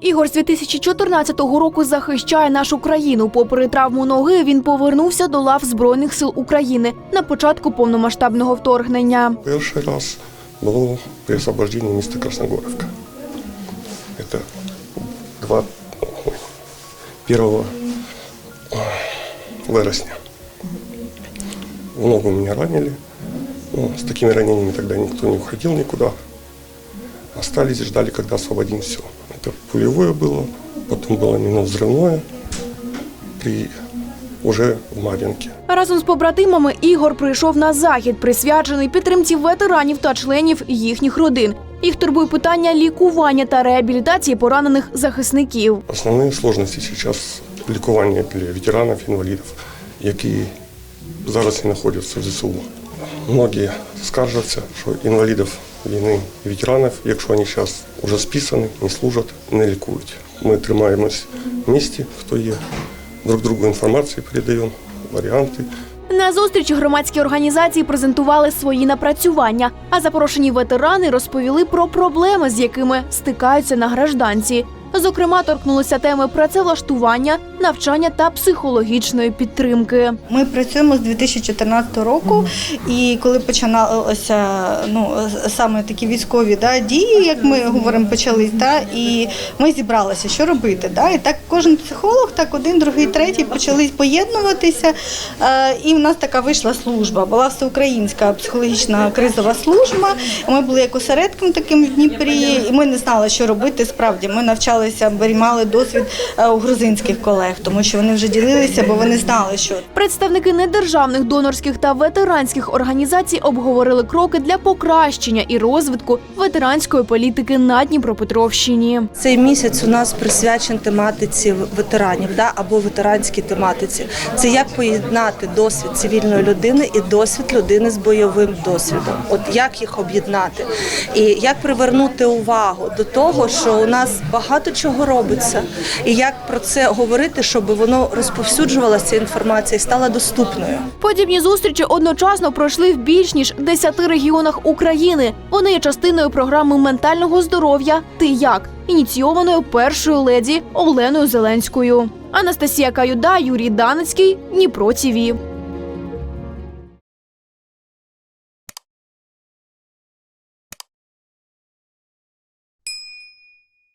Ігор з 2014 року захищає нашу країну. Попри травму ноги, він повернувся до лав Збройних сил України на початку повномасштабного вторгнення. Перший раз було при освобождении міста Красногоровка. Это два, ой, 1 вересня. Ногу меня ранили. Ну, с такими ранениями тогда никто не уходил никуда. Остались и ждали, когда освободим все. Это пулевое было, потом было минно-взрывное при уже в Мар'їнці. Разом з побратимами Ігор прийшов на захід, присвячений підтримці ветеранів та членів їхніх родин. Їх турбує питання лікування та реабілітації поранених захисників. Основні сложності зараз лікування для ветеранів, інвалідів, які зараз не знаходяться в ЗСУ. Многі скаржаться, що інвалідів війни ветеранів, якщо вони зараз вже списані, не служать, не лікують. Ми тримаємось в місті, хто є, друг другу інформацію передаємо, варіанти. На зустрічі громадські організації презентували свої напрацювання, а запрошені ветерани розповіли про проблеми, з якими стикаються на гражданці. Зокрема, торкнулися теми працевлаштування, навчання та психологічної підтримки. Ми працюємо з 2014 року, і коли починалося ну саме такі військові да, дії, як ми говоримо, почались, да, і ми зібралися, що робити. Да, і так кожен психолог, так один, другий, третій почали поєднуватися. І в нас така вийшла служба. Була всеукраїнська психологічна кризова служба. Ми були як осередком таким в Дніпрі, і ми не знали, що робити. Справді ми навчалися, приймали досвід е, у грузинських колег, тому що вони вже ділилися, бо вони знали, що Представники недержавних донорських та ветеранських організацій обговорили кроки для покращення і розвитку ветеранської політики на Дніпропетровщині. Цей місяць у нас присвячений тематиці ветеранів да, або ветеранській тематиці. Це як поєднати досвід цивільної людини і досвід людини з бойовим досвідом. От як їх об'єднати, і як привернути увагу до того, що у нас багато чого робиться, і як про це говорити, щоб воно розповсюджувалася інформація і стала доступною. Подібні зустрічі одночасно пройшли в більш ніж 10 регіонах України. Вони є частиною програми ментального здоров'я Ти як ініційованою першою леді Оленою Зеленською. Анастасія Каюда, Юрій Даницький, Дніпро ТІВІ.